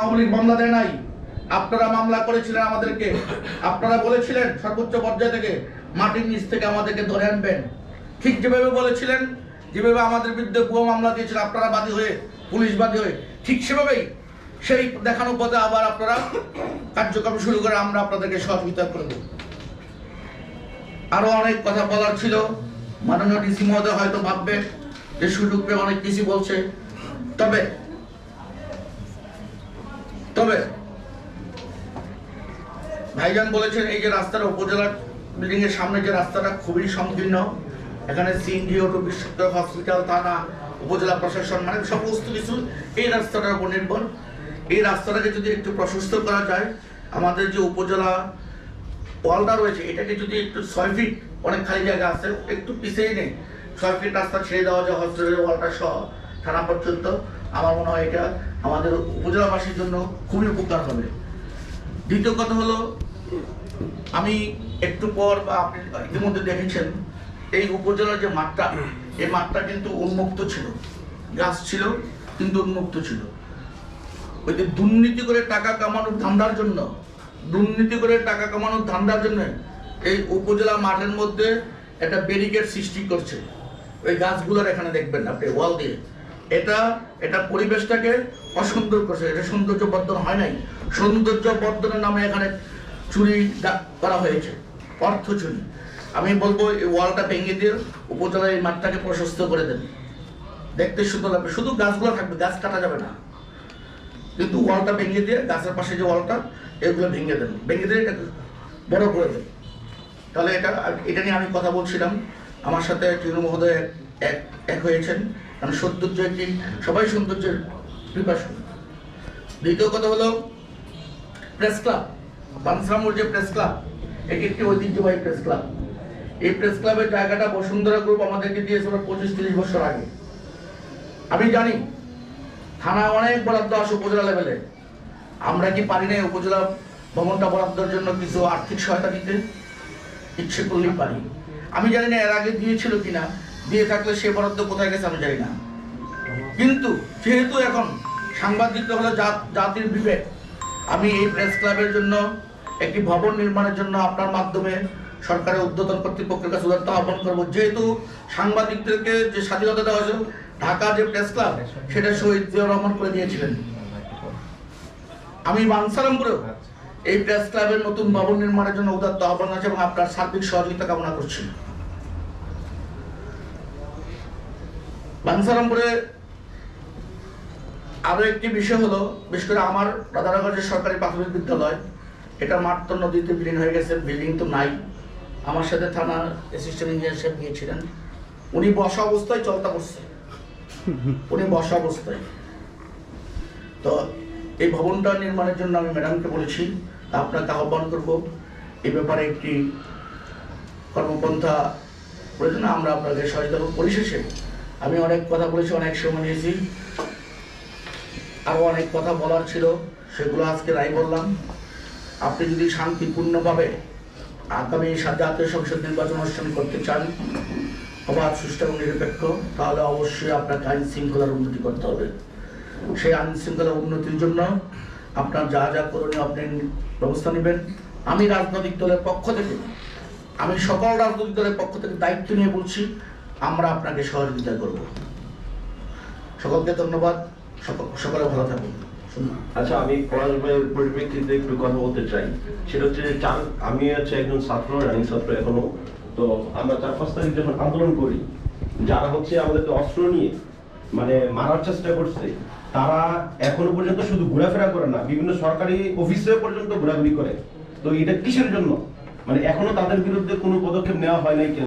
আওয়ামী লীগ মামলা দেয় নাই। আপনারা মামলা করেছিলেন আমাদেরকে। আপনারা বলেছিলেন সর্বোচ্চ পর্যায় থেকে মাটির নিচ থেকে আমাদেরকে ধরে আনবেন। ঠিক যেভাবে বলেছিলেন, যেভাবে আমাদের বিরুদ্ধে ভুয়ো মামলা দিয়েছিলেন আপনারা বাদী হয়ে, পুলিশ বাদী হয়ে, ঠিক সেভাবেই সেই দেখানো পথে আবার আপনারা কার্যক্রম শুরু করে আমরা আপনাদেরকে সহযোগিতা করব। আরও অনেক কথা বলার ছিল। মাননীয় ডিসি মহোদয় হয়তো ভাববে যে সুযোগ পেয়ে অনেক কিছু বলছে। তবে তবে ভাইজান বলেছেন, এই যে রাস্তাটা, উপজেলা বিল্ডিং এর সামনে যে রাস্তাটা খুবই সংকীর্ণ। এখানে সিএনজি অটো বিশ্ববিদ্যালয় হসপিটাল থানা, উপজেলা প্রশাসন মানে সমস্ত কিছু এই রাস্তাটার উপর নির্ভর। এই রাস্তাটাকে যদি একটু প্রশস্ত করা যায়, আমাদের যে উপজেলা ওয়ালটা রয়েছে, এটাকে যদি একটু ছয় ফিট অনেক খালি জায়গা আছে, একটু পিছিয়ে নেই, ছয় ফিট রাস্তা ছেড়ে দেওয়া যায় হসপিটালের ওয়ালটা সহ। থানা পর্যন্ত আমার মনে হয় এটা আমাদের উপজেলাবাসীর জন্য খুবই উপকার হবে। দ্বিতীয় কথা হলো, আমি একটু পর বা আপনি ইতিমধ্যে দেখেছেন, এই উপজেলার যে মাঠটা, এই মাঠটা কিন্তু উন্মুক্ত ছিল। গাছ ছিল, কিন্তু উন্মুক্ত ছিল। ওই যে দুর্নীতি করে টাকা কামানোর ধান্দার জন্য, দুর্নীতি করে টাকা কামানোর ধান্দার জন্য এই উপজেলা মাঠের মধ্যে একটা ব্যারিকেড সৃষ্টি করছে। ওই গাছগুলোর এখানে দেখবেন, আপনি ওয়াল দিয়ে। এটা এটা পরিবেশটাকে অসুন্দর করছে। এটা সৌন্দর্য বর্ধন হয় নাই। সৌন্দর্য বর্ধনের নামে এখানে চুরি করা হয়েছে। অর্থ চুরি। আমি বলব, এই ওয়ালটা ভেঙে দিয়ে উপজেলার এই মাঠটাকে প্রশস্ত করে দেন। দেখতে সুন্দর লাগবে। শুধু গাছগুলো থাকবে, গাছ কাটা যাবে না। কিন্তু ওয়ালটা ভেঙে দিয়ে, গাছের পাশে যে ওয়ালটা, এগুলো ভেঙে দেন। ভেঙে দিয়ে এটা বড় করে দেন। তাহলে এটা এটা নিয়ে আমি কথা বলছিলাম। আমার সাথে তৃণমূল মহোদয় এক- এক এক হয়েছেন। কারণ সৌন্দর্য একটি, সবাই সৌন্দর্যের প্রিপারেশন দ্বিতীয় কথা হলো প্রেস ক্লাব বানসামুর যে প্রেস ক্লাব এটি একটি ঐতিহ্যবাহী প্রেস ক্লাব এই প্রেস ক্লাবের জায়গাটা বসুন্ধরা গ্রুপ আমাদেরকে দিয়েছিল পঁচিশ তিরিশ বছর আগে। আমি জানি থানা অনেক বরাদ্দ আসে উপজেলা লেভেলে আমরা কি পারি না উপজেলা ভবনটা বরাদ্দের জন্য কিছু আর্থিক সহায়তা দিতে? ইচ্ছে করলেই পারি। আমি জানি না এর আগে দিয়েছিল কিনা। দিয়ে থাকলে সে বরাদ্দ কোথায় গেছে আমি জানি না। কিন্তু যেহেতু এখন সাংবাদিকতা হলো জাত- জাতির বিবেক আমি এই প্রেস ক্লাবের জন্য একটি ভবন নির্মাণের জন্য আপনার মাধ্যমে সরকারের উদ্যোতন কর্তৃপক্ষের কাছে উদারতা আহ্বান করব। যেহেতু সাংবাদিকদেরকে যে স্বাধীনতা দেওয়া হয়েছিল ঢাকা যে প্রেস ক্লাব সেটা শহীদ জিয়াউর রহমান করে দিয়েছিলেন। আমি বানসারামপুরেও এই প্রেস ক্লাবের নতুন ভবন নির্মাণের জন্য উদাত্ত আহ্বান আছে এবং আপনার সার্বিক সহযোগিতা কামনা করছি। বানসারামপুরে আরও একটি বিষয় হলো, বিশেষ করে আমার রাধানগরের সরকারি প্রাথমিক বিদ্যালয়, এটা তো নদীতে বিলীন হয়ে গেছে, বিল্ডিং তো নাই। আমার সাথে থানার অ্যাসিস্ট্যান্ট ইঞ্জিনিয়ার সাহেব গিয়েছিলেন। উনি বসা অবস্থায় চলতা করছে উনি বসা অবস্থায়। তো এই ভবনটা নির্মাণের জন্য আমি ম্যাডামকে বলেছি, আপনাকে আহ্বান করব। এই ব্যাপারে একটি কর্মপন্থা প্রয়োজন আমরা আপনাকে করব। পরিশেষে আমি অনেক কথা বলেছি, অনেক সময় নিয়েছি। আরও অনেক কথা বলার ছিল, সেগুলো আজকে রায় বললাম। আপনি যদি শান্তিপূর্ণভাবে আগামী জাতীয় সংসদ নির্বাচন অনুষ্ঠান করতে চান, অবাধ, সুষ্ঠু এবং নিরপেক্ষ, তাহলে অবশ্যই আপনাকে আইন শৃঙ্খলার উন্নতি করতে হবে। সেই আইন শৃঙ্খলার উন্নতির জন্য আপনার যা যা করণীয় আপনি ব্যবস্থা নেবেন। আমি রাজনৈতিক দলের পক্ষ থেকে, আমি সকল রাজনৈতিক দলের পক্ষ থেকে দায়িত্ব নিয়ে বলছি আমরা আপনাকে সহযোগিতা করব। সকলকে ধন্যবাদ। সকলে ভালো থাকুন। আচ্ছা আমি পরিপ্রেক্ষিতে একটু কথা বলতে চাই। সেটা হচ্ছে চার আমি হচ্ছে একজন ছাত্র ছাত্র এখনও। তো আমরা চার পাঁচ তারিখ যখন আন্দোলন করি, যারা হচ্ছে আমাদেরকে অস্ত্র নিয়ে মানে মারার চেষ্টা করছে, তারা এখনও পর্যন্ত শুধু ঘোরাফেরা করে না, বিভিন্ন সরকারি অফিসে পর্যন্ত ঘোরাঘুরি করে। তো এটা কিসের জন্য? মানে এখনও তাদের বিরুদ্ধে কোনো পদক্ষেপ নেওয়া হয় নাই